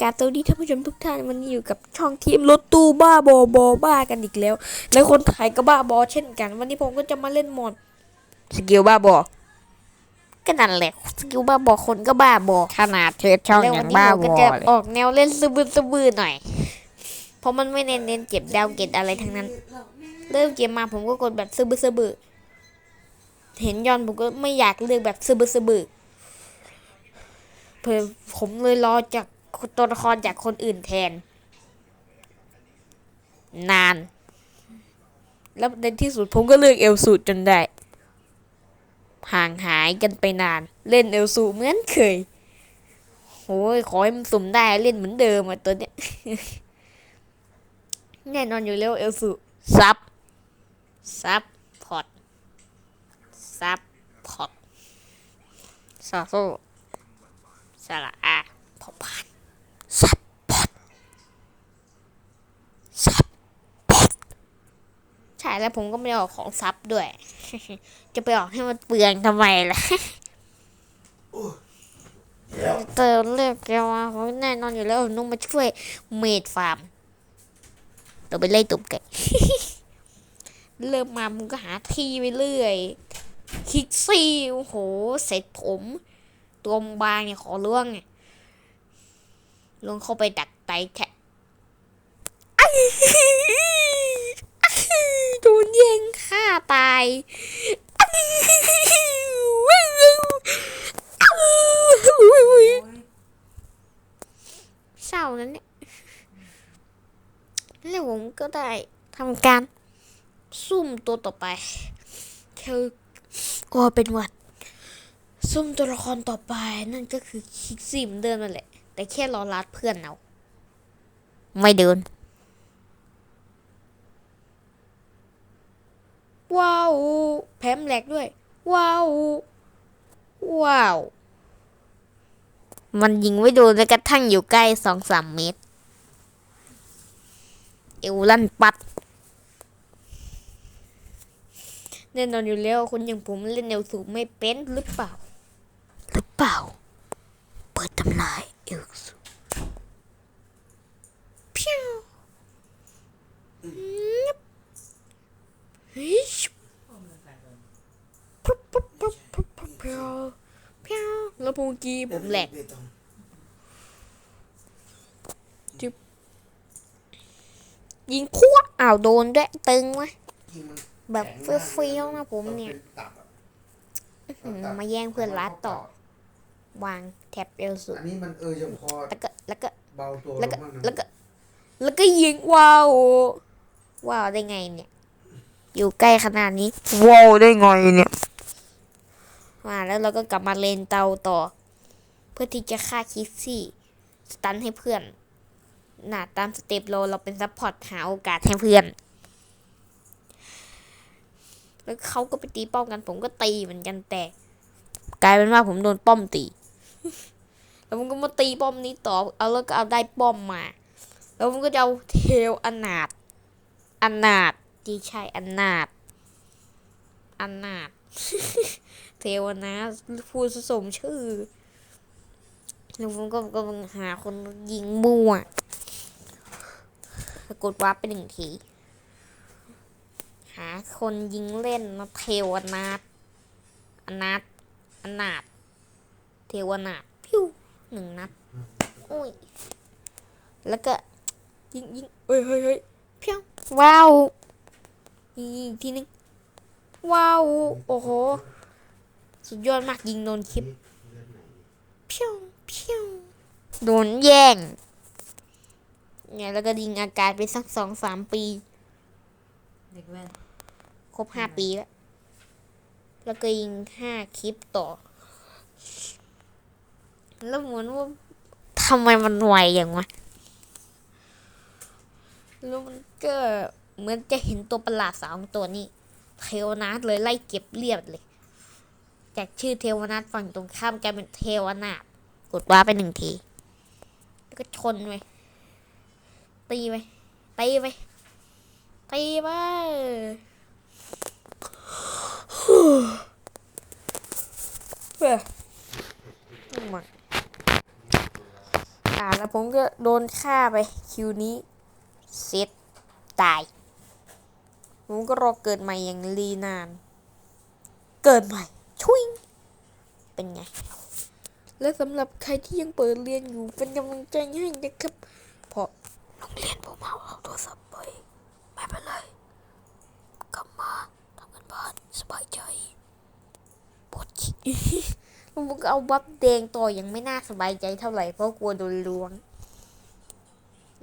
กาบสวัสดีท่านผู้ชมทุกท่านวันนี้อยู่กับช่องทีมรถตู้บ้าบอบอบ้ากันอีกแล้ว และคนถ่ายก็บ้าบอเช่นกัน วันนี้ผมก็จะมาเล่นโหมดสกิลบ้าบอก็นั่นแหละสกิลบ้าบอคนก็บ้าบอขนาดเทสช่องแล้วยัวันงบ้าผมวก็อจะออกแนวเล่นสะบือสะบือหน่อย เพราะมันไม่เน้นเน้นเก็บดาวเก็บอะไรทั้งนั้น เริ่มเกมมาผมก็กดแบบสะบือสะบือเห็นยอนผมก็ไม่อยากเลือกแบบสะบือสะบือเพื่อผมเลยรอจาก ตัวละครจากคนอื่นแทน นาน แล้วในที่สุดผมก็เลือกเอลสูจนได้ ห่างหายกันไปนาน เล่นเอลสูเหมือนเคยโอ้ยขอให้มันสุ่มได้เล่นเหมือนเดิมอะตัวเนี้ยแน่นอนอยู่แล้วเอลสูซับซับพอร์ตซับพอร์ตซาโซสระอาพอพานซับพอร์ตซับพอร์ตใช่ แล้วผมก็ไม่ได้ออกของซับด้วย จะไปออกให้มันเปลืองทำไมล่ะเติมเลือกแกมาผมแน่นอนอยู่แล้วผมต้องมาช่วยเมดฟาร์มเราไปไล่ตุ่มไก่เริ่มมามึงก็หาที่ไปเรื่อยคลิกซี่โอ้โห เสร็จผม ตัวมบางเนี่ยขอล่วงลวงเข้าไปดักไตแทะอ้ายอ้า ยโดนแย่งฆ่าตายเศร้านั้นเนี่ยแล้วผมก็ได้ทำการซุ่มตัวต่อไปเธอก็เป็นหวัด ซุ่มตัวละครต่อไปนั่นก็คือคิกซี่เหมือนเดินั่นแหละ แต่แค่รอลัดเพื่อนเอา ไม่เดิน ว้าวแพมแหลกด้วย ว้าว ว้าว มันยิงไม่โดนแล้วกระทั่งอยู่ใกล้สองสามเมตร เอวลั่นปัดแน่นอนอยู่แล้วคนอย่างผมเล่นแนวสูงไม่เป็นหรือเปล่า หรือเปล่า เปิดทำลายเอลสูพิ้วงับเฮ้ยชุบปุ๊บปุ๊บปุ๊บปุ๊บปุ๊บพิ้วพิ้ วแล้วพูกี้ผมแหลกจึ๊บยิงพัวอ้าวโดนด้วยตึงวะแบบเฟี้ยวๆนะผมเนี่ยอืมมาแย่งเพื่อนรัดต่อ วางแท็บเอลสุดอันนี้มันเออยังพอแล้วก็แล้วก็เบาตัวแล้วลก็งบ้างนะแล้วก็แล้วก็ยิงว้าวว้าวได้ไงเนี่ย อยู่ใกล้ขนาดนี้ว้าวได้ไงเนี่ย มาแล้วเราก็กลับมาเลนเตาต่อ เพื่อที่จะฆ่าคิสซี่สตันให้เพื่อนน่ะตามสเต็ปเราเราเป็นซัพพอร์ตหาโอกาสให้เพื่อน แล้วเขาก็ไปตีป้อมกันผมก็ตีเหมือนกันแต่กลายเป็นว่าผมโดนป้อมตี แล้วผมก็มาตีป้อมนี้ต่อ เอาแล้วก็เอาได้ป้อมมา แล้วผมก็จะเอาเทลอนาถอนาถที่ใช่อนาถอนาถ เทวนะพูดสมชื่อแล้วผมก็กำลังหาคนยิงมั่วกดวาร์ปไปหนึ่งที หาคนยิงเล่นนะเทวนาถอนาถอนาถเทวนาถพิ้วหนึ่งนัดโอ้ย แล้วก็ยิงยิงเฮ้ยเฮ้ยเฮ้ยเพียงว้าว ยิงยิงอีกทีนึงว้าว โอ้โห สุดยอดมากยิงโดนคลิปเพียงเพียงโดนแย่งเนี่ยแล้วก็ยิงอากาศไปสักสองสามปีเด็กแว่นครบห้าปีแล้ว แล้วก็ยิงห้าคลิปต่อ แล้วเหมือนว่าทำไมมันไวอย่างวะแล้วมันก็เหมือนจะเห็นตัวประหลาดสองตัวนี้เทวนาถเลยไล่เก็บเรียบเลย จากชื่อเทวนาถฝั่งตรงข้ามกลายเป็นเทวนาถกดว่าไปหนึ่งที แล้วก็ชนไปตีไปตีไปตีไปเฮ้ยมันอ่าแล้วผมก็โดนฆ่าไป คิวนี้เซตตาย ผมก็รอเกิดใหม่อย่างรีนาน เกิดใหม่ ชุยเป็นไง และสำหรับใครที่ยังเปิดเรียนอยู่เป็นกำลังใจให้นะครับ เพราะโรงเรียนผมเอาเอาโทรศัพท์ไปไม่เป็นไรกลับมาทำกันบ้านสบายใจปวดขี้ผมก็เอาบัฟแดงต่อยังไม่น่าสบายใจเท่าไหร่เพราะกลัวโดนล้วง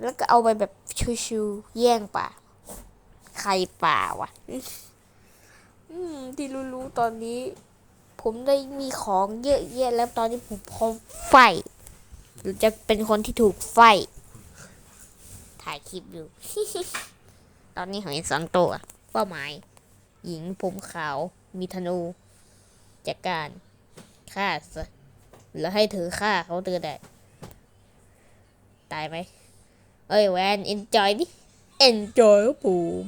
แล้วก็เอาไปแบบชิวๆแย่งป่า ใครป่าวะอืมที่รู้ๆตอนนี้ ผมได้มีของเยอะแยะแล้วตอนนี้ผมพร้อมไฟหรือจะเป็นคนที่ถูกไฟ ถ่ายคลิปอยู่ ตอนนี้ของอีกสองตัวเป้าหมาย หญิงผมขาวมีธนูจากการฆ่าซะแล้วให้เธอฆ่าเขาเธอได้ ตายไหม เอ้ยแวน enjoy ดิ enjoy ครับผม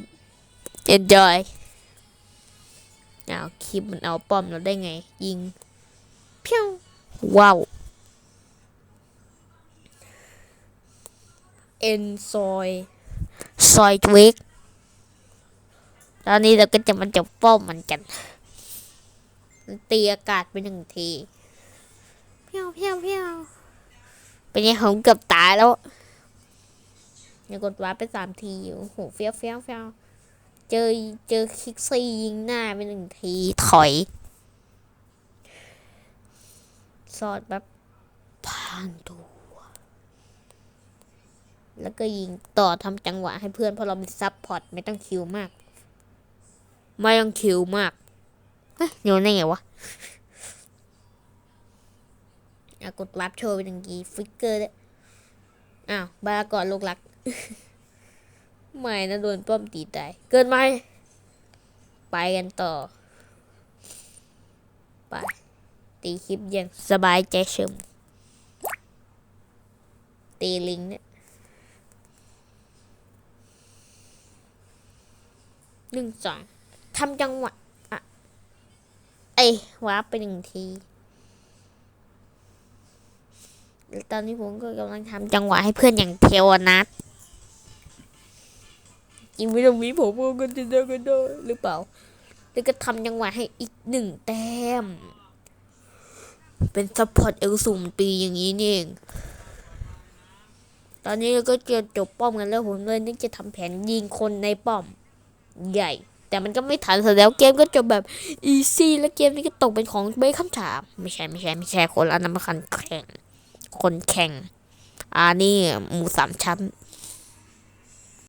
enjoy เอาคลิปมันเอาป้อมเราได้ไง ยิงเพี้ยวว้าวเอ็นซอยซอยทวิกตอนนี้เราก็จะมาจับป้อมมันกันตีอากาศไปหนึ่งทีเพี้ยวเพี้ยวเพี้ยวเป็นยังผมเกือบตายแล้วเนี่ยกดว้าไปสามทีโอ้โหเฟี้ยวเฟี้ยวเฟี้ยว เจอเจอคิกซี่ยิงหน้าไปหนึ่งทีถอย สอดแบบผ่านตัวแล้วก็ยิงต่อทำจังหวะให้เพื่อนเพราะเรามีซับพอร์ตไม่ต้องคิวมาก ไม่ต้องคิวมากเฮ้ยโยนได้ไงวะอะกดรับโชว์ไปหนึ่งทีฟิกเกอร์ด้อ้าวบาลากอนลูกรัก ไม่นะโดนป้อมตีตาย เกินไหม ไปกันต่อ ไป ตีคลิปอยังสบายใจเชิมตีลิงเนี่ยหนึ่งสองทำจังหวะอะเอ้ยวาร์ปไปหนึ่งทีตอนนี้ผมก็กำลังทำจังหวะให้เพื่อนอย่างเทวนัท จริงไม่ต้องมีผมก็จะได้ก็ได้หรือเปล่า แล้วก็ทำจังหวะให้อีกหนึ่งแต้ม เป็นซัพพอร์ตเอลสูมตีอย่างนี้นี่เองตอนนี้เราก็จะจบป้อมกันแล้วผมเลยนึกจะทำแผนยิงคนในป้อมใหญ่ แต่มันก็ไม่ทันเสร็จแล้วเกมก็จบแบบอีซี่แล้วเกมนี้ก็ตกเป็นของเบคคำถามไม่ใช่ไม่ใช่ไม่ใช่คนละน้ำมันแข่งคนแข่งอ่านี่หมูสามชั้น